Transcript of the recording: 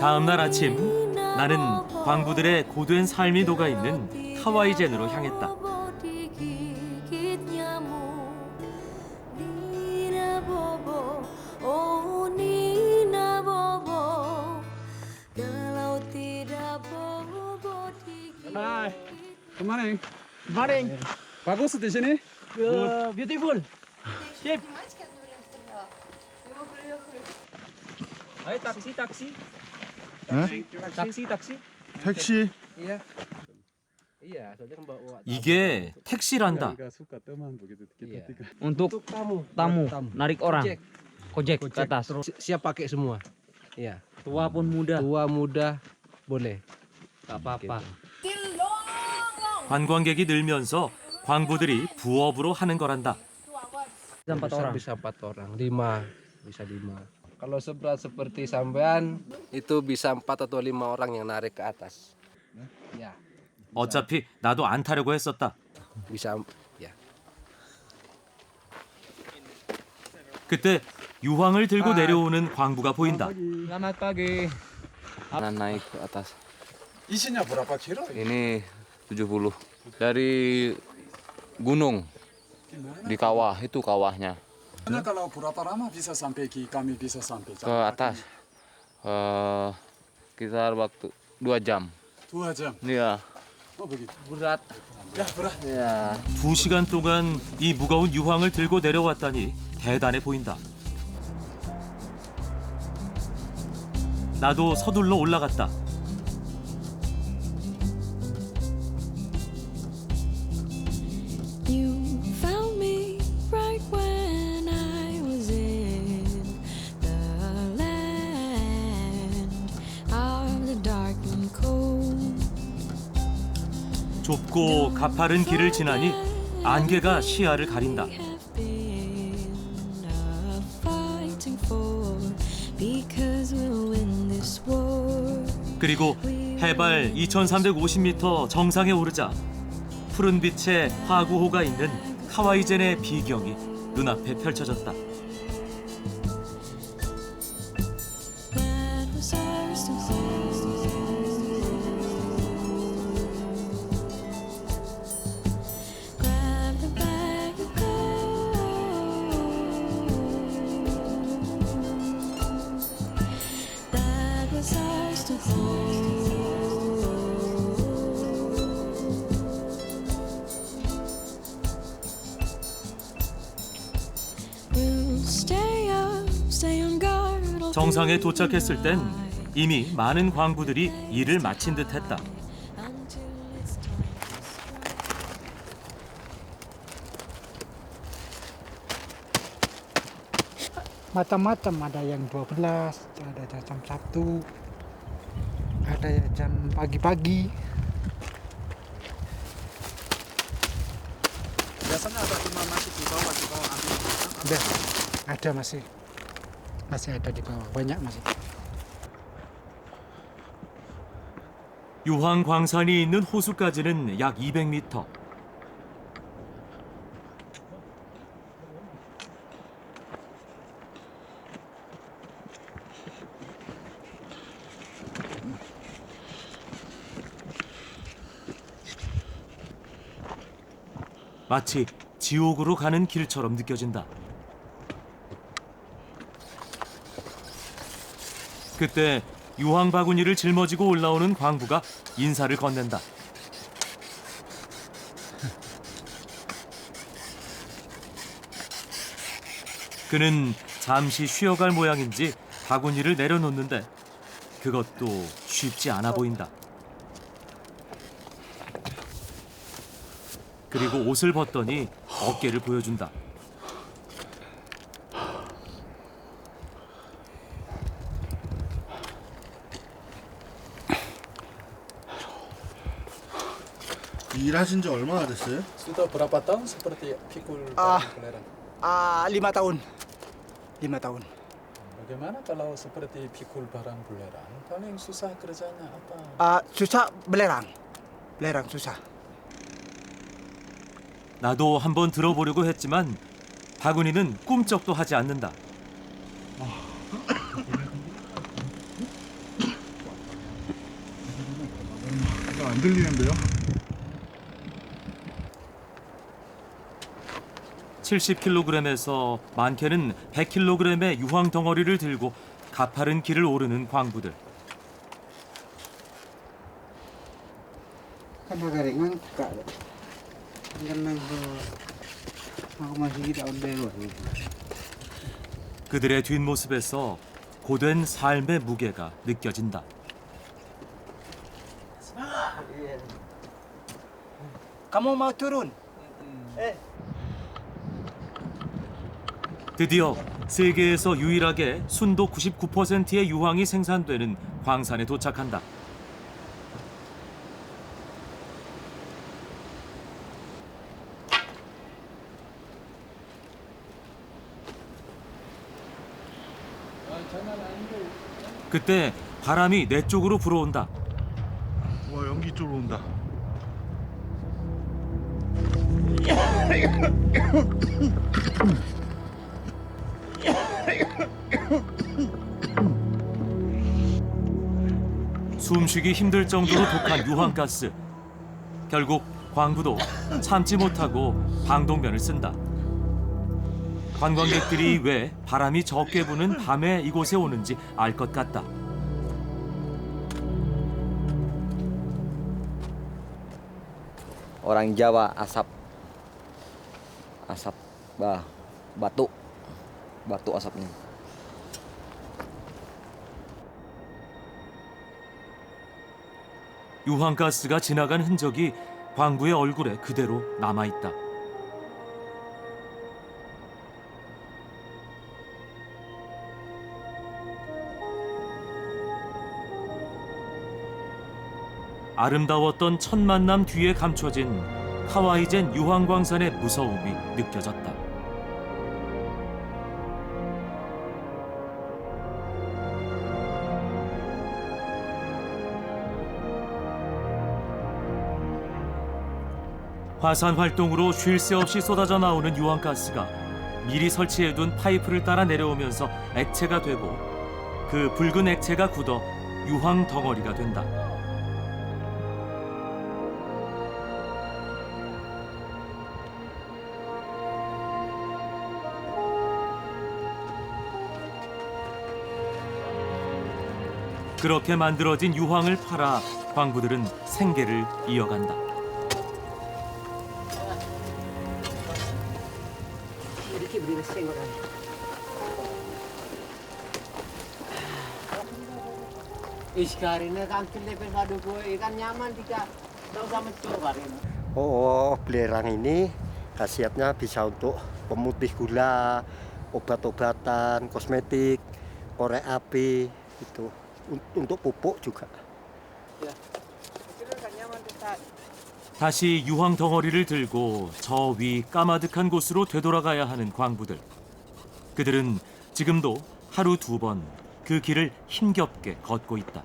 다음 날 아침 나는 광부들의 고된 삶이 녹아 있는 하와이젠으로 향했다. Hai, good morning. Morning. Bagus di sini. Uh, beautiful. Chef. Ayo taksi, taksi. Taksi. 택시 soalnya kan bawa 이게 택시란다. Untuk tamu. narik orang Ojek. kojek ke atas Si- Siap pakai semua. Iya. tua pun muda Tua muda boleh. gak apa-apa 관광객이 늘면서 광부들이 부업으로 하는 거란다. bisa empat orang Bisa empat orang, lima, bisa lima. Kalau seberat seperti sampean itu bisa empat atau lima orang yang narik ke atas. Ya, 어차피 나도 안 타려고 했었다. bisa ya. 그때 유황을 들고 내려오는 광부가 보인다. selamat pagi Nah, naik ke atas. Isinya berapa kilo? Ini 70 dari gunung di kawah itu kawahnya Karena kalau berapa lama bisa sampai ki kami bisa sampai ke atas. Eh sekitar waktu dua jam. dua jam. Iya. Oh begitu. Berat. Ya berat. Ya. 두 시간 동안 이 무거운 유황을 들고 내려왔다니 대단해 보인다. 나도 서둘러 올라갔다. 좁고 가파른 길을 지나니 안개가 시야를 가린다. 그리고 해발 2350m 정상에 오르자 푸른 빛의 화구호가 있는 하와이젠의 비경이 눈앞에 펼쳐졌다. 정상에 도착했을 땐. 이미 많은 광부들이 일을 마친 듯했다. Macam-macam ada yang 12 ada jam 1 ada jam pagi-pagi Biasanya ada cuma masih di bawah di bawah ambil. ada ada masih masih ada di bawah banyak masih 유황 광산이 있는 호수까지는 약 200m. 마치 지옥으로 가는 길처럼 느껴진다. 그때 유황 바구니를 짊어지고 올라오는 광부가 인사를 건넨다. 그는 잠시 쉬어갈 모양인지 바구니를 내려놓는데 그것도 쉽지 않아 보인다. 그리고 옷을 벗더니 어깨를 보여준다. 일하신 지 얼마나 됐어요? Sudah berapa tahun seperti pikul Ah. belerang? ah lima tahun lima tahun Bagaimana kalau seperti pikul barang belerang? Paling susah kerjanya apa? ah susah belerang belerang susah 나도 한번 들어보려고 했지만 바구니는 꿈쩍도 하지 않는다. 안 들리는데요? 70kg에서 많게는 100kg의 유황 덩어리를 들고 가파른 길을 오르는 광부들. 그들의 뒷모습에서 고된 삶의 무게가 느껴진다. Kamu mau turun? 드디어 세계에서 유일하게 순도 99%의 유황이 생산되는 광산에 도착한다. 그때 바람이 내 쪽으로 불어온다. 와 연기 쪽으로 온다. 숨쉬기 힘들 정도로 독한 유황가스. 결국 광부도 참지 못하고 방독면을 쓴다. 관광객들이 왜 바람이 적게 부는 밤에 이곳에 오는지 알 것 같다. orang Jawa asap asap bah 유황가스가 지나간 흔적이 광부의 얼굴에 그대로 남아 있다. 아름다웠던 첫 만남 뒤에 감춰진 하와이젠 유황광산의 무서움이 느껴졌다. 화산 활동으로 쉴 새 없이 쏟아져 나오는 유황가스가 미리 설치해둔 파이프를 따라 내려오면서 액체가 되고 그 붉은 액체가 굳어 유황 덩어리가 된다. 그렇게 만들어진 유황을 팔아 광부들은 생계를 이어간다. ini single aja. Iskarine kan kelipin padu ikan nyaman tidak tidak usah mencoba ini. Oh, belerang ini khasiatnya bisa untuk pemutih gula, obat-obatan, kosmetik, korek api, itu untuk pupuk juga. Ya. 다시 유황 덩어리를 들고 저 위 까마득한 곳으로 되돌아가야 하는 광부들. 그들은 지금도 하루 두 번 그 길을 힘겹게 걷고 있다.